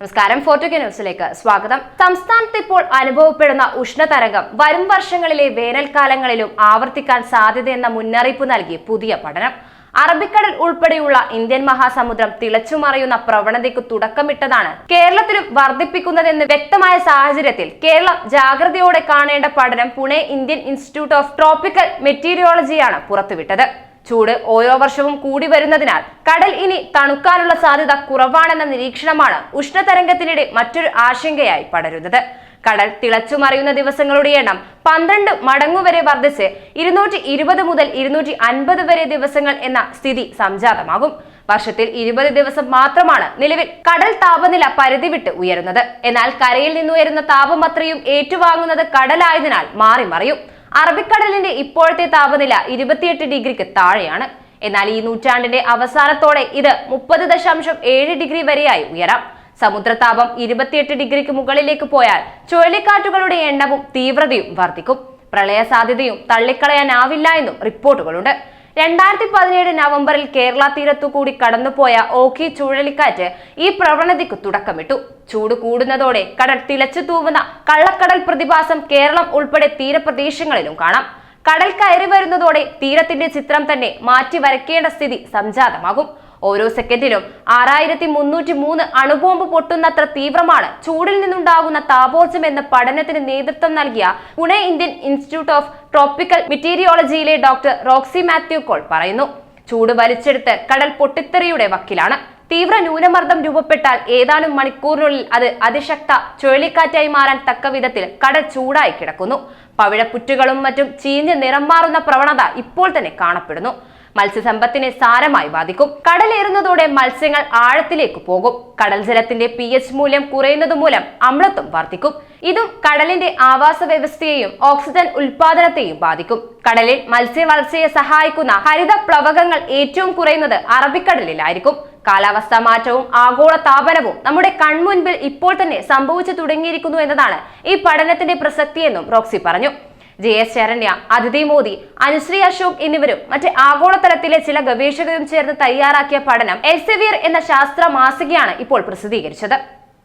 നമസ്കാരം. ഫോർട്ടുഗ ന്യൂസിലേക്ക് സ്വാഗതം. സംസ്ഥാനത്ത് ഇപ്പോൾ അനുഭവപ്പെടുന്ന ഉഷ്ണതരംഗം വരും വർഷങ്ങളിലെ വേനൽക്കാലങ്ങളിലും ആവർത്തിക്കാൻ സാധ്യതയെന്ന മുന്നറിയിപ്പ് നൽകി പുതിയ പഠനം. അറബിക്കടൽ ഉൾപ്പെടെയുള്ള ഇന്ത്യൻ മഹാസമുദ്രം തിളച്ചുമറിയുന്ന പ്രവണതയ്ക്ക് തുടക്കമിട്ടതാണ് കേരളത്തിലും വർദ്ധിപ്പിക്കുന്നതെന്ന് വ്യക്തമായ സാഹചര്യത്തിൽ കേരളം ജാഗ്രതയോടെ കാണേണ്ട പഠനം Pune Indian Institute of Tropical മെറ്റീരിയോളജിയാണ് പുറത്തുവിട്ടത്. ചൂട് ഓരോ വർഷവും കൂടി വരുന്നതിനാൽ കടൽ ഇനി തണുക്കാനുള്ള സാധ്യത കുറവാണെന്ന നിരീക്ഷണമാണ് ഉഷ്ണതരംഗത്തിനിടെ മറ്റൊരു ആശങ്കയായി പടരുന്നത്. കടൽ തിളച്ചു തിളച്ചുമറിയുന്ന ദിവസങ്ങളുടെ എണ്ണം പന്ത്രണ്ട് മടങ്ങുവരെ വർദ്ധിച്ച് ഇരുന്നൂറ്റി ഇരുപത് മുതൽ ഇരുന്നൂറ്റി അൻപത് വരെ ദിവസങ്ങൾ എന്ന സ്ഥിതി സംജാതമാകും. വർഷത്തിൽ ഇരുപത് ദിവസം മാത്രമാണ് നിലവിൽ കടൽ താപനില പരിധി വിട്ട് ഉയരുന്നത്. എന്നാൽ കരയിൽ നിന്നുയരുന്ന താപം അത്രയും ഏറ്റുവാങ്ങുന്നത് കടലായതിനാൽ മാറി മറിയും അറബിക്കടലിന്റെ ഇപ്പോഴത്തെ താപനില ഇരുപത്തിയെട്ട് ഡിഗ്രിക്ക് താഴെയാണ്. എന്നാൽ ഈ നൂറ്റാണ്ടിന്റെ അവസാനത്തോടെ ഇത് മുപ്പത് ദശാംശം ഏഴ് ഡിഗ്രി വരെയായി ഉയരാം. സമുദ്രതാപം ഇരുപത്തിയെട്ട് ഡിഗ്രിക്ക് മുകളിലേക്ക് പോയാൽ ചുഴലിക്കാറ്റുകളുടെ എണ്ണവും തീവ്രതയും വർദ്ധിക്കും. പ്രളയ സാധ്യതയും തള്ളിക്കളയാനാവില്ല എന്നും റിപ്പോർട്ടുകളുണ്ട്. രണ്ടായിരത്തി പതിനേഴ് നവംബറിൽ കേരള തീരത്തു കൂടി കടന്നുപോയ ഓഖി ചുഴലിക്കാറ്റ് ഈ പ്രവണതയ്ക്ക് തുടക്കമിട്ടു. ചൂട് കൂടുന്നതോടെ കടൽ തിളച്ചു തൂവുന്ന കള്ളക്കടൽ പ്രതിഭാസം കേരളം ഉൾപ്പെടെ തീരപ്രദേശങ്ങളിലും കാണാം. കടൽ കയറി വരുന്നതോടെ തീരത്തിന്റെ ചിത്രം തന്നെ മാറ്റി വരയ്ക്കേണ്ട സ്ഥിതി സംജാതമാകും. ഓരോ സെക്കൻഡിലും ആറായിരത്തി മുന്നൂറ്റി മൂന്ന് അണുബോംബ് പൊട്ടുന്നത്ര തീവ്രമാണ് ചൂടിൽ നിന്നുണ്ടാകുന്ന താപോർജം എന്ന പഠനത്തിന് നേതൃത്വം നൽകിയ Pune Indian Institute of Tropical മെറ്റീരിയോളജിയിലെ doctor Roxy Mathew Koll പറയുന്നു. ചൂട് വലിച്ചെടുത്ത് കടൽ പൊട്ടിത്തെറിയുടെ വക്കിലാണ്. തീവ്ര ന്യൂനമർദ്ദം രൂപപ്പെട്ടാൽ ഏതാനും മണിക്കൂറിനുള്ളിൽ അത് അതിശക്ത ചുഴലിക്കാറ്റായി മാറാൻ തക്ക വിധത്തിൽ കടൽ ചൂടായി കിടക്കുന്നു. പവിഴപ്പുറ്റുകളും മറ്റും ചീഞ്ഞ് നിറം മാറുന്ന പ്രവണത ഇപ്പോൾ തന്നെ കാണപ്പെടുന്നു. മത്സ്യസമ്പത്തിനെ സാരമായി ബാധിക്കും. കടലേറുന്നതോടെ മത്സ്യങ്ങൾ ആഴത്തിലേക്ക് പോകും. കടൽ ജലത്തിന്റെ പി എച്ച് മൂല്യം കുറയുന്നതുമൂലം അമ്ലത്വം വർദ്ധിക്കും. ഇതും കടലിന്റെ ആവാസ വ്യവസ്ഥയെയും ഓക്സിജൻ ഉൽപാദനത്തെയും ബാധിക്കും. കടലിൽ മത്സ്യ വളർച്ചയെ സഹായിക്കുന്ന ഹരിത പ്ലവകങ്ങൾ ഏറ്റവും കുറയുന്നത് അറബിക്കടലിലായിരിക്കും. കാലാവസ്ഥാ മാറ്റവും ആഗോള താപനവും നമ്മുടെ കൺമുൻപിൽ ഇപ്പോൾ തന്നെ സംഭവിച്ചു തുടങ്ങിയിരിക്കുന്നു എന്നതാണ് ഈ പഠനത്തിന്റെ പ്രസക്തിയെന്നും റോക്സി പറഞ്ഞു. ജെ എസ് ശരണ്യ അതിഥി മോദി അനുശ്രീ അശോക് എന്നിവരും മറ്റ് ആഗോളതലത്തിലെ ചില ഗവേഷകരും ചേർന്ന് തയ്യാറാക്കിയ പഠനം എൽസെവിയർ എന്ന ശാസ്ത്ര മാസികയാണ് ഇപ്പോൾ പ്രസിദ്ധീകരിച്ചത്.